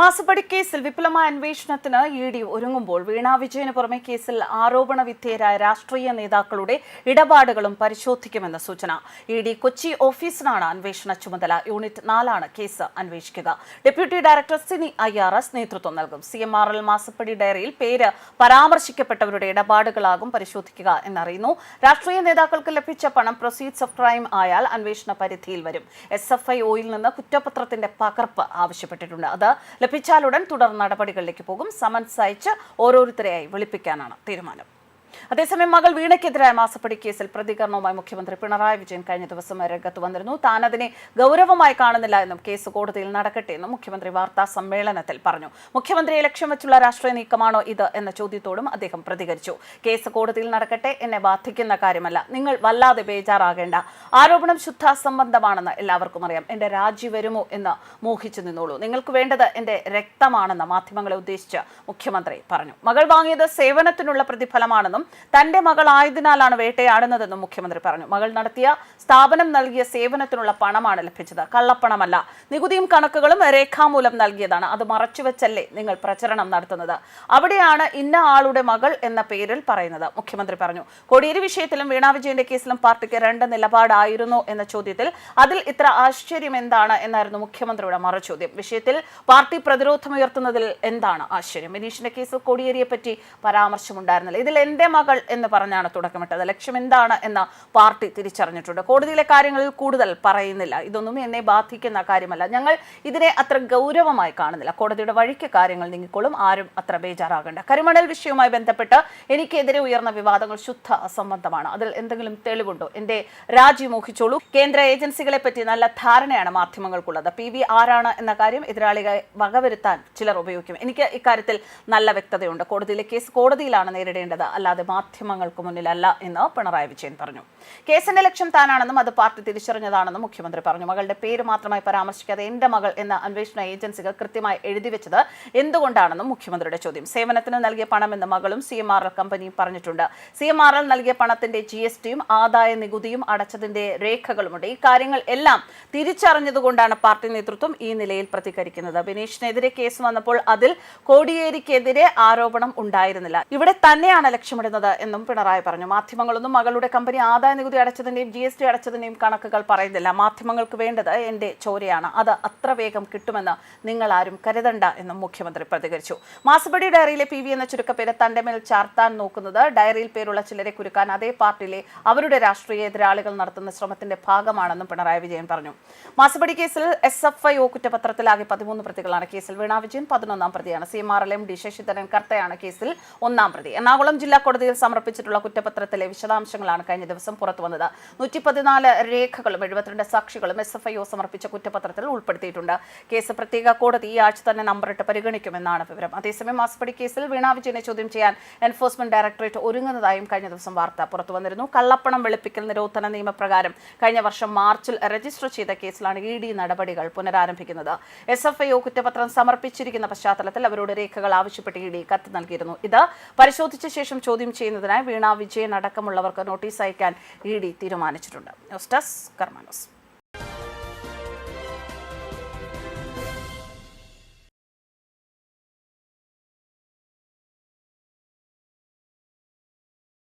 മാസപ്പടി കേസിൽ വിപുലമായ അന്വേഷണത്തിന് ഇ ഡി ഒരുങ്ങുമ്പോൾ വീണ വിജയന് പുറമെ കേസിൽ ആരോപണ വിധേയരായ രാഷ്ട്രീയ നേതാക്കളുടെ ഇടപാടുകളും പരിശോധിക്കുമെന്ന് സൂചന. ഇ ഡി കൊച്ചി ഓഫീസിനാണ് അന്വേഷണ ചുമതല. യൂണിറ്റ് നാലാണ് കേസ് അന്വേഷിക്കുക. Deputy director Sini I R S നേതൃത്വം നൽകും. സി എം ആർ എൽ മാസപ്പടി ഡയറിയിൽ പേര് പരാമർശിക്കപ്പെട്ടവരുടെ ഇടപാടുകളാകും പരിശോധിക്കുക എന്നറിയുന്നു. രാഷ്ട്രീയ നേതാക്കൾക്ക് ലഭിച്ച പണം പ്രൊസീഡ്സ് ഓഫ് ക്രൈം ആയാൽ അന്വേഷണ പരിധിയിൽ വരും. എസ് എഫ് ഐ ഒയിൽ നിന്ന് കുറ്റപത്രത്തിന്റെ പകർപ്പ് ആവശ്യപ്പെട്ടിട്ടുണ്ട്. അത് ലഭിച്ചാലുടൻ തുടർ നടപടികളിലേക്ക് പോകും. സമൻസ് അയച്ച് ഓരോരുത്തരെയായി വിളിപ്പിക്കാനാണ് തീരുമാനം. അതേസമയം മകൾ വീണയ്ക്കെതിരായ മാസപ്പടി കേസിൽ പ്രതികരണവുമായി മുഖ്യമന്ത്രി പിണറായി വിജയൻ കഴിഞ്ഞ ദിവസം രംഗത്ത് വന്നിരുന്നു. താൻ അതിനെ ഗൗരവമായി കാണുന്നില്ല എന്നും കേസ് കോടതിയിൽ നടക്കട്ടെ എന്നും മുഖ്യമന്ത്രി വാർത്താ സമ്മേളനത്തിൽ പറഞ്ഞു. മുഖ്യമന്ത്രിയെ ലക്ഷ്യം വെച്ചുള്ള രാഷ്ട്രീയ നീക്കമാണോ ഇത് എന്ന ചോദ്യത്തോടും അദ്ദേഹം പ്രതികരിച്ചു. കേസ് കോടതിയിൽ നടക്കട്ടെ എന്നെ ബാധിക്കുന്ന കാര്യമല്ല. നിങ്ങൾ വല്ലാതെ ബേജാറാകേണ്ട. ആരോപണം ശുദ്ധാസംബന്ധമാണെന്ന് എല്ലാവർക്കും അറിയാം. എന്റെ രാജി വരുമോ എന്ന് മോഹിച്ചു നിന്നോളൂ. നിങ്ങൾക്ക് വേണ്ടത് എന്റെ രക്തമാണെന്ന് മാധ്യമങ്ങളെ ഉദ്ദേശിച്ച് മുഖ്യമന്ത്രി പറഞ്ഞു. മകൾ വാങ്ങിയത് സേവനത്തിനുള്ള പ്രതിഫലമാണെന്നും തന്റെ മകൾ ആയതിനാലാണ് വേട്ടയാടുന്നതെന്നും മുഖ്യമന്ത്രി പറഞ്ഞു. മകൾ നടത്തിയ സ്ഥാപനം നൽകിയ സേവനത്തിനുള്ള പണമാണ് ലഭിച്ചത്. കള്ളപ്പണമല്ല. നികുതിയും കണക്കുകളും രേഖാമൂലം നൽകിയതാണ്. അത് മറച്ചുവെച്ചല്ലേ നിങ്ങൾ പ്രചരണം നടത്തുന്നത്? അവിടെയാണ് ഇന്ന ആളുടെ മകൾ എന്ന പേരിൽ പറയുന്നത്. മുഖ്യമന്ത്രി പറഞ്ഞു കോടിയേരി വിഷയത്തിലും വീണ വിജയന്റെ കേസിലും പാർട്ടിക്ക് രണ്ട് നിലപാടായിരുന്നു എന്ന ചോദ്യത്തിൽ അതിൽ ഇത്ര ആശ്ചര്യം എന്താണ് എന്നായിരുന്നു മുഖ്യമന്ത്രിയുടെ മറുചോദ്യം. വിഷയത്തിൽ പാർട്ടി പ്രതിരോധമുയർത്തുന്നതിൽ എന്താണ് ആശ്ചര്യം? ബിനീഷിന്റെ കേസിൽ കോടിയേരിയെ പറ്റി പരാമർശമുണ്ടായിരുന്നില്ല. ഇതിൽ എന്റെ മകൾ എന്ന് പറഞ്ഞാണ് തുടക്കമിട്ടത്. ലക്ഷ്യം എന്താണ് എന്ന് പാർട്ടി തിരിച്ചറിഞ്ഞിട്ടുണ്ട്. കോടതിയിലെ കാര്യങ്ങളിൽ കൂടുതൽ പറയുന്നില്ല. ഇതൊന്നും എന്നെ ബാധിക്കുന്ന കാര്യമല്ല. ഞങ്ങൾ ഇതിനെ അത്ര ഗൗരവമായി കാണുന്നില്ല. കോടതിയുടെ വഴിക്ക് കാര്യങ്ങൾ നീങ്ങിക്കോളും. ആരും അത്ര ബേജാറാകേണ്ട. കരിമണൽ വിഷയവുമായി ബന്ധപ്പെട്ട് എനിക്കെതിരെ ഉയർന്ന വിവാദങ്ങൾ ശുദ്ധ അസംബന്ധമാണ്. അതിൽ എന്തെങ്കിലും തെളിവുണ്ടോ? എന്റെ രാജി മോഹിച്ചോളൂ കേന്ദ്ര ഏജൻസികളെ പറ്റി നല്ല ധാരണയാണ് മാധ്യമങ്ങൾക്കുള്ളത്. പി വി ആരാണ് എന്ന കാര്യം എതിരാളികളെ വകവരുത്താൻ ചിലർ ഉപയോഗിക്കും. എനിക്ക് ഇക്കാര്യത്തിൽ നല്ല വ്യക്തതയുണ്ട്. കോടതിയിലെ കേസ് കോടതിയിലാണ് നേരിടേണ്ടത്. അല്ലാതെ മാധ്യമങ്ങൾക്ക് മുന്നിലല്ല എന്ന് പിണറായി വിജയൻ പറഞ്ഞു കേസിന്റെ ലക്ഷ്യം താനാണെന്നും അത് പാർട്ടി തിരിച്ചറിഞ്ഞതാണെന്നും മുഖ്യമന്ത്രി പറഞ്ഞു. മകളുടെ പേര് മാത്രമായി പരാമർശിക്കാതെ എന്റെ മകൾ എന്ന അന്വേഷണ ഏജൻസികൾ കൃത്യമായി എഴുതി വെച്ചത് എന്തുകൊണ്ടാണെന്നും മുഖ്യമന്ത്രിയുടെ ചോദ്യം. സേവനത്തിന് നൽകിയ പണമെന്ന് മകളും സി എം ആർ എൽ കമ്പനിയും പറഞ്ഞിട്ടുണ്ട്. സി എം ആർ എൽ നൽകിയ പണത്തിന്റെ ജി എസ് ടിയും ആദായ നികുതിയും അടച്ചതിന്റെ രേഖകളുമുണ്ട്. ഈ കാര്യങ്ങൾ എല്ലാം തിരിച്ചറിഞ്ഞതുകൊണ്ടാണ് പാർട്ടി നേതൃത്വം ഈ നിലയിൽ പ്രതികരിക്കുന്നത്. ബിനീഷിനെതിരെ കേസ് വന്നപ്പോൾ അതിൽ കോടിയേരിക്കെതിരെ ആരോപണം ഉണ്ടായിരുന്നില്ല. ഇവിടെ തന്നെയാണ് ലക്ഷ്യമിടുന്നത് എന്നും പിണറായി പറഞ്ഞു. മാധ്യമങ്ങളൊന്നും മകളുടെ കമ്പനി ആദായ നികുതി അടച്ചതിന്റെയും ജി എസ് ടി അടച്ചതിന്റെയും കണക്കുകൾ പറയുന്നില്ല. മാധ്യമങ്ങൾക്ക് വേണ്ടത് എന്റെ ചോരയാണ്. അത് അത്ര വേഗം കിട്ടുമെന്ന് നിങ്ങൾ ആരും കരുതണ്ട എന്നും മുഖ്യമന്ത്രി പ്രതികരിച്ചു. മാസപ്പടി ഡയറിയിലെ പി വി എന്ന ചുരുക്കപ്പേര് തന്റെ മേൽ ചാർത്താൻ നോക്കുന്നത് ഡയറിയിൽ പേരുള്ള ചിലരെ കുരുക്കാൻ അതേ പാർട്ടിയിലെ അവരുടെ രാഷ്ട്രീയ എതിരാളികൾ നടത്തുന്ന ശ്രമത്തിന്റെ ഭാഗമാണെന്നും പിണറായി വിജയൻ പറഞ്ഞു. മാസപ്പടി കേസിൽ എസ് എഫ് ഐ ഒ കുറ്റപത്രത്തിലാകെ പതിമൂന്ന് പ്രതികളാണ് കേസിൽ. വീണ വിജയൻ പതിനൊന്നാം പ്രതിയാണ്. C M R L M D Sasidharan കർത്തയാണ് കേസിൽ ഒന്നാം പ്രതി. എറണാകുളം ജില്ലാ കോടതിയിൽ സമർപ്പിച്ചിട്ടുള്ള കുറ്റപത്രത്തിലെ വിശദാംശങ്ങളാണ് കഴിഞ്ഞ ദിവസം പുറത്തു വന്നത്. നൂറ്റി പതിനാല് രേഖകളും എഴുപത്തിരണ്ട് സാക്ഷികളും എസ് എഫ് ഐ ഒ സമർപ്പിച്ച കുറ്റപത്രത്തിൽ ഉൾപ്പെടുത്തിയിട്ടുണ്ട്. കേസ് പ്രത്യേക കോടതി ഈ ആഴ്ച തന്നെ നമ്പറിട്ട് പരിഗണിക്കുമെന്നാണ് വിവരം. അതേസമയം മാസപ്പടി കേസിൽ വീണ വിജയനെ ചോദ്യം ചെയ്യാൻ എൻഫോഴ്സ്മെന്റ് ഡയറക്ടറേറ്റ് ഒരുങ്ങുന്നതായും കഴിഞ്ഞ ദിവസം വാർത്ത പുറത്തു വന്നിരുന്നു. കള്ളപ്പണം വെളുപ്പിക്കൽ നിരോധന നിയമപ്രകാരം കഴിഞ്ഞ വർഷം മാർച്ചിൽ രജിസ്റ്റർ ചെയ്ത കേസിലാണ് ഇ ഡി നടപടികൾ പുനരാരംഭിക്കുന്നത്. എസ് എഫ് ഐ ഒ കുറ്റപത്രം സമർപ്പിച്ചിരിക്കുന്ന പശ്ചാത്തലത്തിൽ അവരോട് രേഖകൾ ആവശ്യപ്പെട്ട് ഇ ഡി കത്ത് നൽകിയിരുന്നു. ഇത് പരിശോധിച്ച ശേഷം ചോദ്യം ചെയ്യുന്നതിനായി വീണ വിജയൻ അടക്കമുള്ളവർക്ക് നോട്ടീസ് അയക്കാൻ ഇ ഡി തീരുമാനിച്ചിട്ടുണ്ട്. News desk കർമാനോസ്.